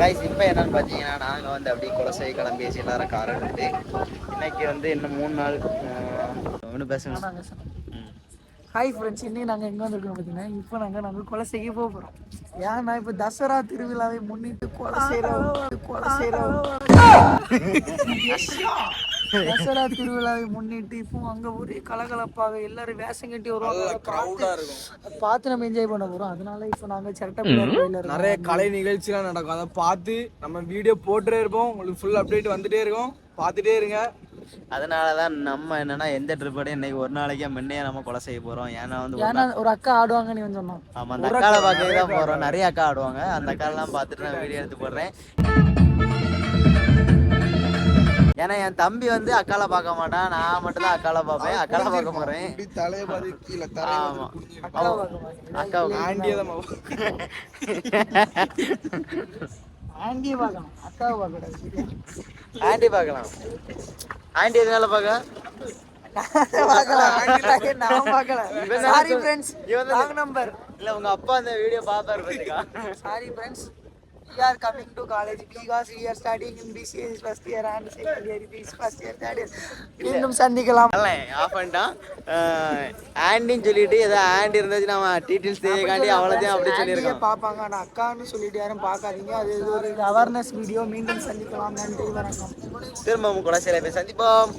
Guys இப்போ என்னன்னு பார்த்தீங்கன்னா நாங்கள் வந்து அப்படியே குலசை கிளம்பியாச்சு எல்லாரும் கார் எடுத்துட்டு இன்னைக்கு வந்து இன்னும் மூணு நாள் ஒன்று பேசுங்க ம். ஹாய் ஃப்ரெண்ட்ஸ் இன்னைக்கு நாங்கள் எங்கே வந்திருக்கோம் பார்த்தீங்கன்னா இப்போ நாங்கள் நாங்கள் கொலை செய்ய போக போகிறோம் ஏன்னா இப்போ தசரா திருவிழாவை முன்னிட்டு கொலை செய்கிறோம் கொலை செய்கிறோம் தசரா திருவிழாவை முன்னிட்டு இப்போ அங்கே ஒரே கலகலப்பாக எல்லாரும் வேஷம் கட்டி வருவாங்க. க்ரௌடாக இருக்கும். அதை பார்த்து நம்ம என்ஜாய் பண்ண போகிறோம் அதனால இப்போ கோயிலில் இருக்கோம். நிறைய கலை நிகழ்ச்சிலாம் நடக்கும். அதை பார்த்து நம்ம வீடியோ போட்டுட்டே இருப்போம். உங்களுக்கு ஃபுல் அப்டேட் வந்துட்டே இருக்கும். பார்த்துட்டே இருங்க. அதனால தான் நம்ம என்னன்னா எந்த ட்ரிப்போடையும் இன்னைக்கு ஒரு நாளைக்கே முன்னையே நம்ம கொலை செய்ய போகிறோம் ஏன்னா வந்து ஒரு ஏன்னா ஒரு அக்கா ஆடுவாங்கன்னு இவன் சொன்னான். ஆமா அந்த அக்காவை பார்க்க தான் போறோம். நிறைய அக்கா ஆடுவாங்க. அந்த அக்காலாம் பார்த்துட்டு நான் வீடியோ எடுத்து போடுறேன். ஏன்னா என் தம்பி வந்து அக்கால பார்க்க மாட்டான். நான் மட்டும் தான் அக்கால பார்ப்பேன். அக்கால பார்க்க போறேன். அக்கா பார்க்கக்கூடாது சரியா? ஆண்டி பார்க்கலாம். ஆண்டி எதனால பார்க்க? பார்க்கலாம். சாரி ஃப்ரெண்ட்ஸ் நம்பர் இல்ல உங்க அப்பா அந்த video பாத்துக்கா sorry friends we are coming to college. Because we are studying in BCA first year and second year this first year third year. மீண்டும் சந்திக்கலாம். ஆஃப் பண்ணிட்டான் ஆண்டின்னு சொல்லிட்டு ஏதோ ஆண்டி இருந்துச்சு நம்ம டீட்டெயில்ஸ் தெரியக்காண்டி அவ்வளோதையும் அப்படி சொல்லியிருக்கோம். பார்ப்பாங்க. ஆனா அக்கான்னு சொல்லிட்டு யாரும் பார்க்காதீங்க. அது ஒரு அவேர்னஸ் வீடியோ மீண்டும் சந்திக்கலாம். நன்றி வணக்கம். திரும்ப உங்க குலசையில போய் சந்திப்போம்.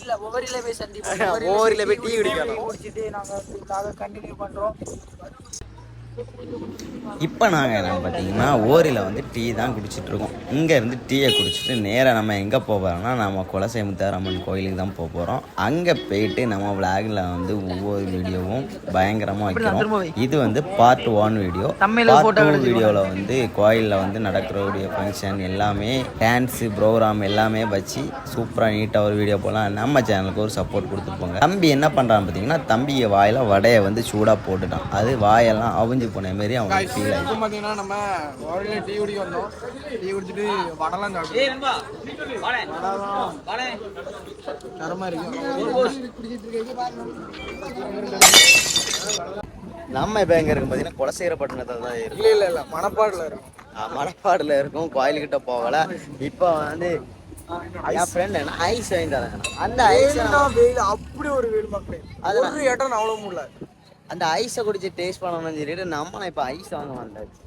இல்ல ஒவ்வொருல போய் சந்திப்போம். ஒவ்வொருல போய் டீ குடிக்கணும். குடிச்சிட்டு நாங்க இதுக்காக கண்டினியூ பண்றோம். இப்போ நாங்கள் என்ன பார்த்தீங்கன்னா ஓரியில் வந்து டீ தான் குடிச்சிட்டு இருக்கோம். இங்கே இருந்து டீயை குடிச்சிட்டு நேராக நம்ம எங்கே போக போகிறோம்னா நம்ம குலசை முத்தாரம்மன் கோயிலுக்கு தான் போக போகிறோம் அங்கே போயிட்டு நம்ம விளாகில் வந்து ஒவ்வொரு வீடியோவும் பயங்கரமாக வைக்கிறோம். இது வந்து part one video part two வீடியோவில் வந்து கோயிலில் வந்து நடக்கிறக்கூடிய ஃபங்க்ஷன் எல்லாமே டான்ஸு ப்ரோக்ராம் எல்லாமே வச்சு சூப்பராக நீட்டாக ஒரு வீடியோ போடலாம். நம்ம சேனலுக்கு ஒரு சப்போர்ட் கொடுத்துருப்போங்க தம்பி என்ன பண்ணுறான்னு பார்த்தீங்கன்னா தம்பி வாயில் வடையை வந்து சூடாக போட்டுட்டான். அது வாயெல்லாம் அவிஞ்சு போன மாரி அவன் ஃபீல் ஆகி இப்போ பார்த்தீங்கன்னா நம்ம கோயிலில் டீ குடிக்க வந்தோம். டீ குடிச்சிட்டு வடலாம் சாப்பிடுவோம் தரமாக இருக்கு. நம்ம இப்போ எங்க இருக்கும் பார்த்தீங்கன்னா குலசேரப்பட்டினத்தில் தான் இருக்கும். இல்லை இல்லை இல்லை மணப்பாடில் இருக்கும். மணப்பாடுல இருக்கும் கோயிலுக்கிட்ட போகல. இப்போ வந்து என் ஃப்ரெண்ட் என்ன ஐஸ் வாங்கி தரேன் அந்த ஐஸ் அப்படி ஒரு வெயில் மக்களே. அதெல்லாம். ஒரு இடம் அவ்வளோ முடியல அந்த ஐஸை குடிச்சு டேஸ்ட் பண்ணணும்னு சொல்லிட்டு நம்ம நான் இப்போ ஐஸ் வாங்க வந்தாச்சு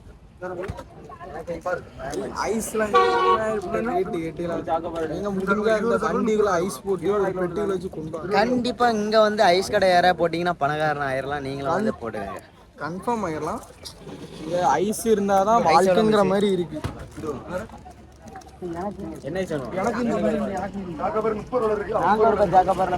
ஐஸ்லாம் ஐஸ் போட்டு பெட்டியில் வச்சு கண்டிப்பா இங்க வந்து ஐஸ் கடை யாராவது போட்டீங்கன்னா பணக்காரன் ஆயிரலாம் நீங்களும் வந்து போட்டுக்கங்க. கன்ஃபார்ம் ஆயிடலாம் இது ஐஸ் இருந்தால் தான் வாழ்க்கைங்கிற மாதிரி இருக்கு. என்ன எனக்கு இந்த ஜாக்கபர்ல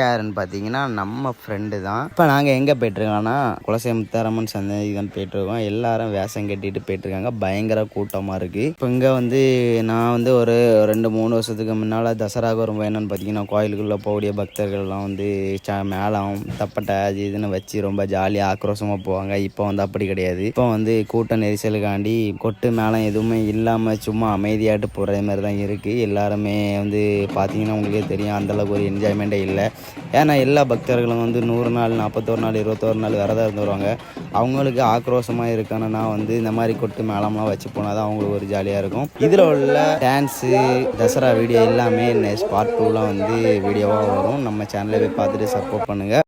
யாருன்னு பார்த்தீங்கன்னா நம்ம ஃப்ரெண்டு தான். இப்போ நாங்கள் எங்கே போயிட்டுருக்கோம்னா குலசை முத்தாரம்மன் சந்தை தான் போயிட்டுருக்கோம். எல்லாரும் வேஷம் கட்டிட்டு போயிட்டுருக்காங்க. பயங்கர கூட்டமாக இருக்குது இப்போ இங்கே வந்து நான் வந்து ஒரு ரெண்டு மூணு வருஷத்துக்கு முன்னால் தசராவுக்கு வரும்போது என்னென்னு பார்த்தீங்கன்னா கோயிலுக்குள்ளே போகக்கூடிய பக்தர்கள்லாம் வந்து ச மேளம் தப்பட்டை அது இதுன்னு வச்சு ரொம்ப ஜாலியாக ஆக்ரோஷமாக போவாங்க. இப்போ வந்து அப்படி கிடையாது. இப்போ வந்து கூட்ட நெரிசலுக்காண்டி கொட்டு மேளம் எதுவுமே இல்லாமல் சும்மா அமைதியாட்டு போகிற மாதிரி தான் இருக்குது எல்லாருமே வந்து பார்த்தீங்கன்னா உங்களுக்கே தெரியும். அந்தளவுக்கு ஒரு என்ஜாய்மெண்ட்டே இல்லை. ஏன்னா எல்லா பக்தர்களும் வந்து நூறு நாள் நாற்பத்தோரு நாள் இருபத்தோரு நாள் விரதம் இருந்து வருவாங்க. அவங்களுக்கு ஆக்ரோஷமாக இருக்கணும்னா வந்து இந்த மாதிரி கொட்டு மேளம்லாம் வச்சு போனால் தான் அவங்களுக்கு ஒரு ஜாலியாக இருக்கும். இதில் உள்ள டான்ஸு தசரா வீடியோ எல்லாமே ஸ்பாட் டூலாம் வந்து வீடியோவாக வரும். நம்ம சேனலில் போய் பார்த்துட்டு சப்போர்ட் பண்ணுங்கள்